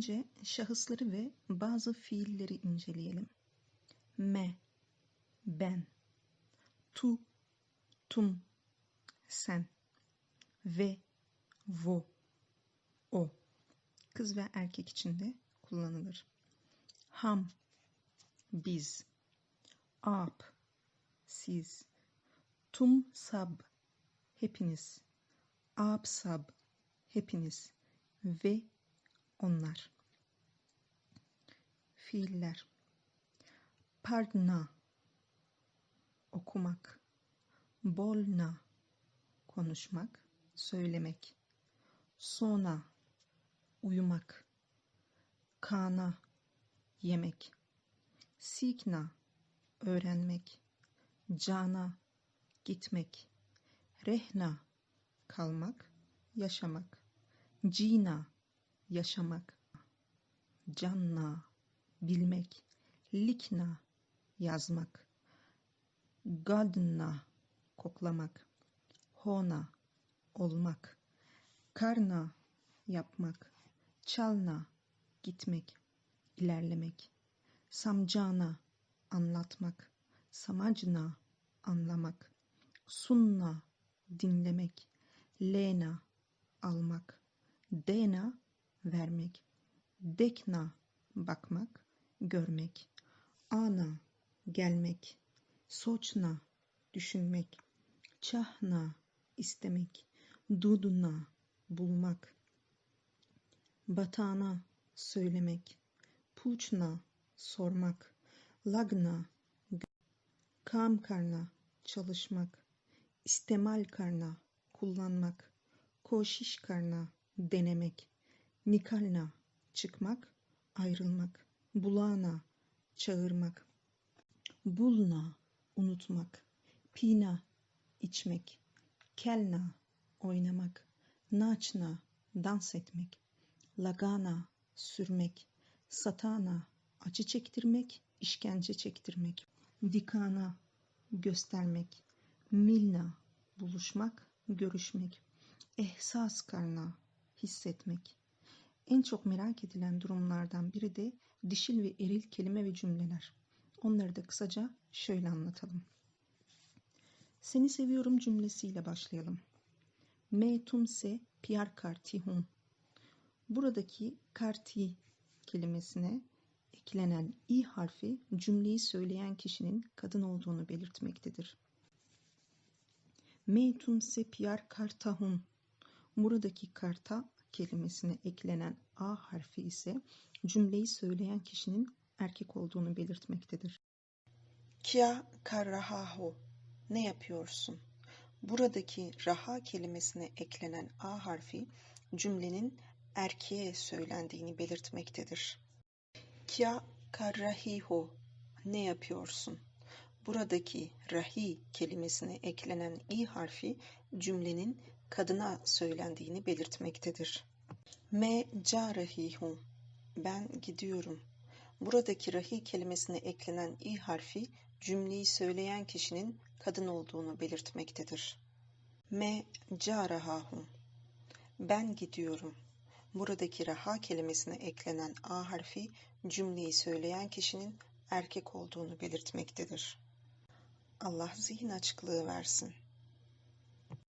Önce şahısları ve bazı fiilleri inceleyelim. Me, ben, tu, tum, sen, ve, vo, o. Kız ve erkek için de kullanılır. Ham, biz, ap, siz, tum sab, hepiniz, ap sab, hepiniz. Ve onlar. Fiiller. Pardna. Okumak, bolna. Konuşmak, söylemek, sona. Uyumak, kana. Yemek, sikna. Öğrenmek, cana. Gitmek, rehna. Kalmak, yaşamak, cina yaşamak, canna bilmek, likna yazmak, gadna koklamak, hona olmak, karna yapmak, çalna gitmek, ilerlemek, samcana anlatmak, samacna anlamak, sunna dinlemek, lena almak, dena vermek, dekna bakmak, görmek, ana gelmek, soçna düşünmek, çahna istemek, duduna bulmak, batana söylemek, puçna sormak, lagna kam karna çalışmak, istemal karna kullanmak, koşiş karna denemek, nikalna çıkmak, ayrılmak, bulana çağırmak, bulna unutmak, pina içmek, kelna oynamak, naçna dans etmek, lagana sürmek, satana acı çektirmek, işkence çektirmek, dikana göstermek, milna buluşmak, görüşmek, ehsas karna hissetmek. En çok merak edilen durumlardan biri de dişil ve eril kelime ve cümleler. Onları da kısaca şöyle anlatalım. Seni seviyorum cümlesiyle başlayalım. Me tumse piar kartihun. Buradaki karti kelimesine eklenen i harfi cümleyi söyleyen kişinin kadın olduğunu belirtmektedir. Me tumse piar kartahun. Buradaki karta kelimesine eklenen a harfi ise cümleyi söyleyen kişinin erkek olduğunu belirtmektedir. Kia karrahahu ne yapıyorsun? Buradaki raha kelimesine eklenen a harfi cümlenin erkeğe söylendiğini belirtmektedir. Kia karrahihu ne yapıyorsun? Buradaki rahi kelimesine eklenen i harfi cümlenin kadına söylendiğini belirtmektedir. Me carahihum ben gidiyorum. Buradaki rahi kelimesine eklenen i harfi cümleyi söyleyen kişinin kadın olduğunu belirtmektedir. Me carahahum ben gidiyorum. Buradaki raha kelimesine eklenen a harfi cümleyi söyleyen kişinin erkek olduğunu belirtmektedir. Allah zihin açıklığı versin.